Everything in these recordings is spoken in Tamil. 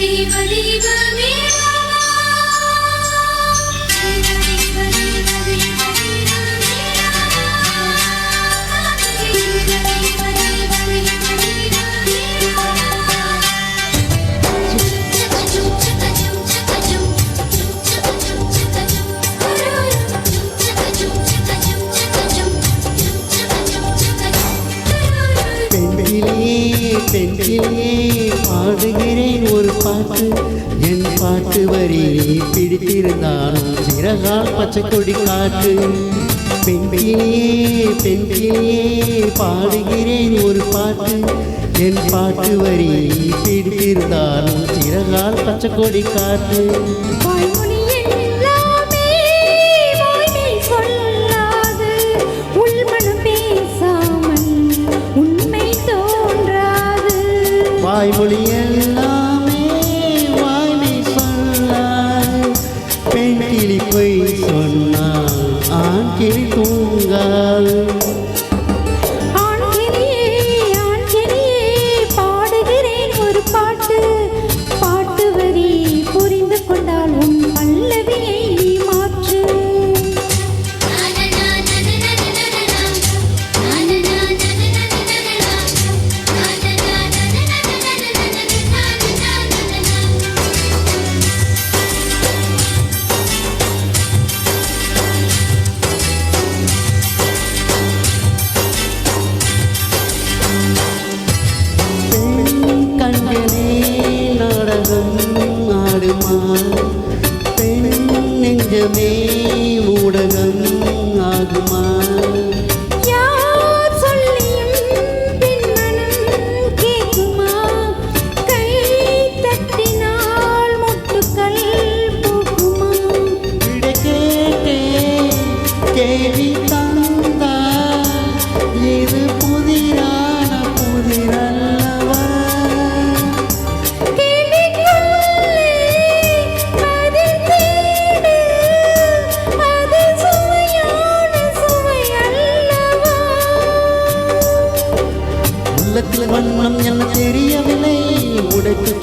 தேவ தெய்வமே பெண்களே பாடுகிறேன் ஒரு பாட்டு. என் பாட்டு வரி பிடித்திருந்தாலும் சிறகால் பச்சை கொடி காட்டு பெண்ணிலே பெண்ணிலே பாடுகிறேன் ஒரு பாட்டு. என் பாட்டு வரி பிடித்திருந்தாலும் சிறகால் பச்சை கொடி காட்டு வாய்மொழி எல்லாமே வாய்மை சொல்லாது பெண் கிளி பொய் சொன்னார் ஆண் கிளி தூ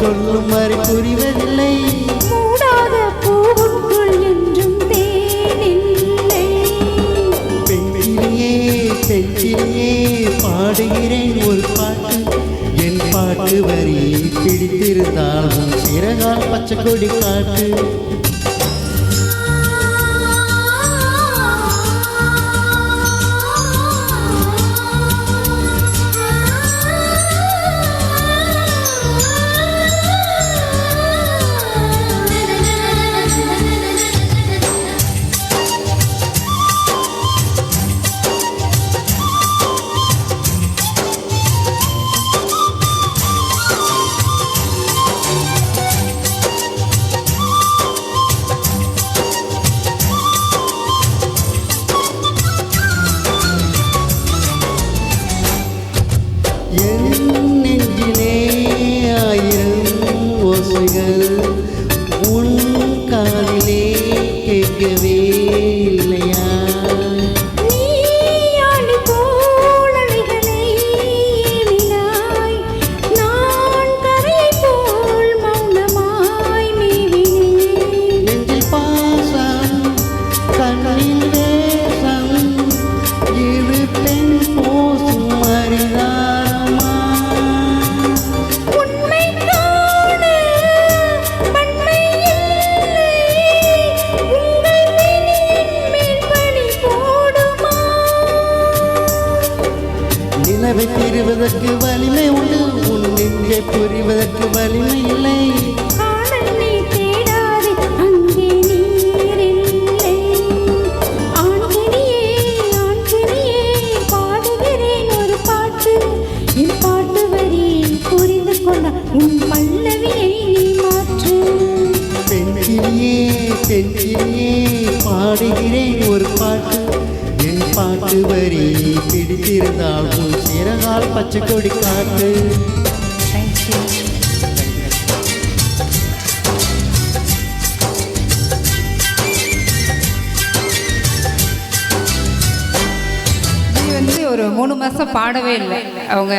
சொல்லும் வரை புரிவதில்லை. மூடாத பூவுக்குள் என்றும் தேனில்லை. பெண்ணிலேயே பெண்ணிலேயே பாடுகிறேன் ஒரு பாட்டு. என் பாட்டு வரி பிடித்திருந்தாலும் சிறகால் பச்சை கொடி காட்டு. என் நிலவை பெறுவதற்கு வலிமை உண்டு. உன் நெஞ்சை புரிவதற்கு வலிமை இல்லை. உன் பல்லவியை நீ மாற்று. பெண்கிளியே பெண்கிளியே பாடுகிறேன் ஒரு பாட்டு. பாட்டு வரி பிடித்திருந்தால் சிறகால் பச்சை கொடி வந்து ஒரு மூணு மாசம் பாடவே இல்லை. அவங்க